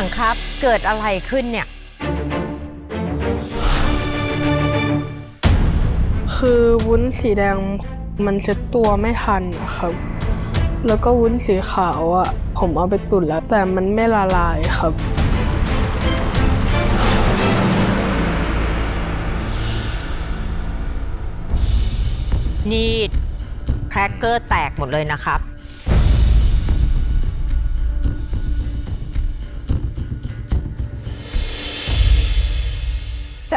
งครับเกิดอะไรขึ้นเนี่ย คือวุ้นสีแดงมันเซ็ตตัวไม่ทันนะครับ แล้วก็วุ้นสีขาวอะ ผมเอาไปตุ๋นแล้ว แต่มันไม่ละลายครับ นี่แครกเกอร์แตกหมดเลยนะครับ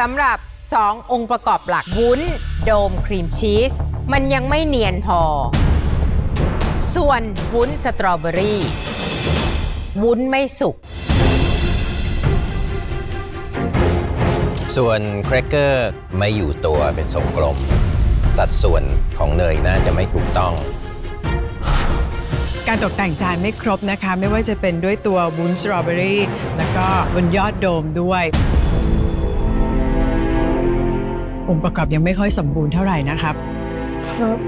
สำหรับ 2 องค์ประกอบหลักวุ้น โดมครีมชีส มันยังไม่เนียนพอ ส่วนวุ้นสตรอเบอรี่ วุ้นไม่สุก ส่วนแครกเกอร์ไม่อยู่ตัวเป็นทรงกลม สัดส่วนของเนยน่าจะไม่ถูกต้องการตกแต่งจานไม่ครบนะคะ ไม่ว่าจะเป็นด้วยตัววุ้นสตรอเบอรี่ แล้วก็บนยอดโดมด้วย องค์ประกอบยังไม่ค่อยสมบูรณ์เท่าไหร่นะครับ ครับ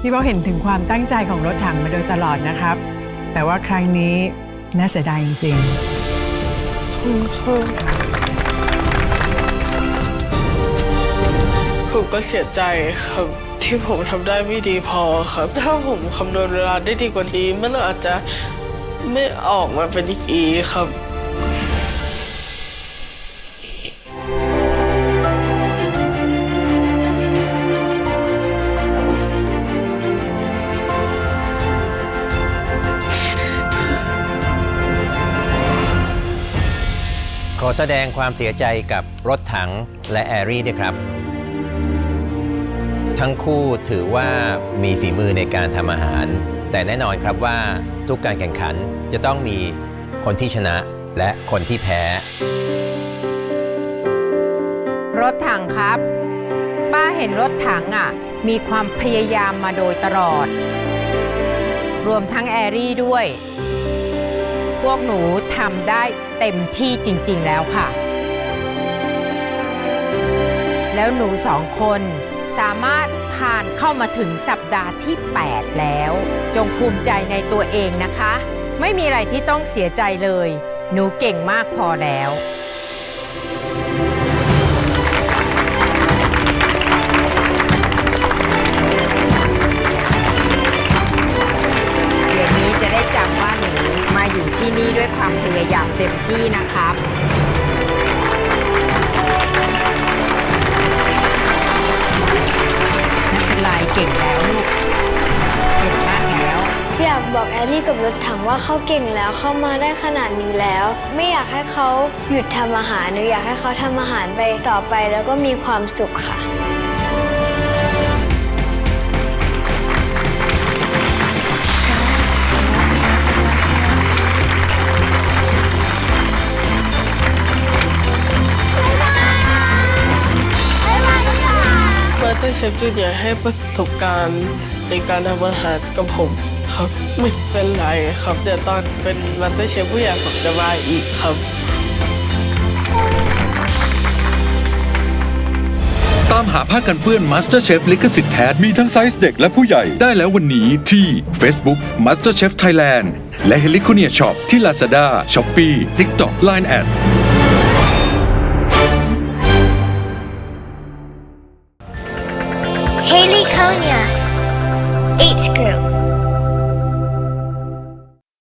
พี่บอกเห็นถึงความตั้งใจของรถถังมาโดยตลอดนะครับ แต่ว่าครั้งนี้น่าเสียดายจริงๆคุณครับผมก็เสียใจครับ ที่ผมทำได้ไม่ดีพอครับ ถ้าผมคำนวณเวลาได้ดีกว่านี้มันอาจจะไม่ออกมาเป็นอย่างนี้ครับ อแสดงความเสียใจกับรถถังและแอรี่ด้วยครับ ทั้งคู่ถือว่ามีฝีมือในการทำอาหาร แต่แน่นอนครับว่าทุกการแข่งขันจะต้องมีคนที่ชนะและคนที่แพ้ รถถังครับ ป้าเห็นรถถังอะ มีความพยายามมาโดยตลอด รวมทั้งแอรี่ด้วย พวกหนูทำได้เต็มที่จริง ๆ แล้วค่ะ แล้วหนูสองคนสามารถผ่านเข้ามาถึงสัปดาห์ที่ 8 แล้ว จงภูมิใจในตัวเองนะคะ ไม่มีอะไรที่ต้องเสียใจเลย หนูเก่งมากพอแล้ว ความพยายามเต็มที่นะครับไม่เป็นไรเก่งแล้วลูกเก่งมากแล้ว อยากบอกแอลลี่กับรถถังว่าเขาเก่งแล้วเข้ามาได้ขนาดนี้แล้ว ไม่อยากให้เขาหยุดทำอาหารหนูอยากให้เขาทำอาหารไปต่อไปแล้วก็มีความสุขค่ะ มาสเชฟจูเนียร์ให้ประสบการณ์ในการทำอาหารกับผมครับไม่เป็นไรครับ เดี๋ยวตอนเป็นมาสเตอร์เชฟผู้ใหญ่ผมจะมาอีกครับ ตามหาผ้ากันเปื้อน MasterChef ลิขสิทธิ์แท้มีทั้งไซส์เด็กและผู้ใหญ่ได้แล้ววันนี้ที่ Facebook MasterChef Thailand และ h e l i c o n i a Shop ที่ Lazada, Shopee, TikTok, Line@ そ年。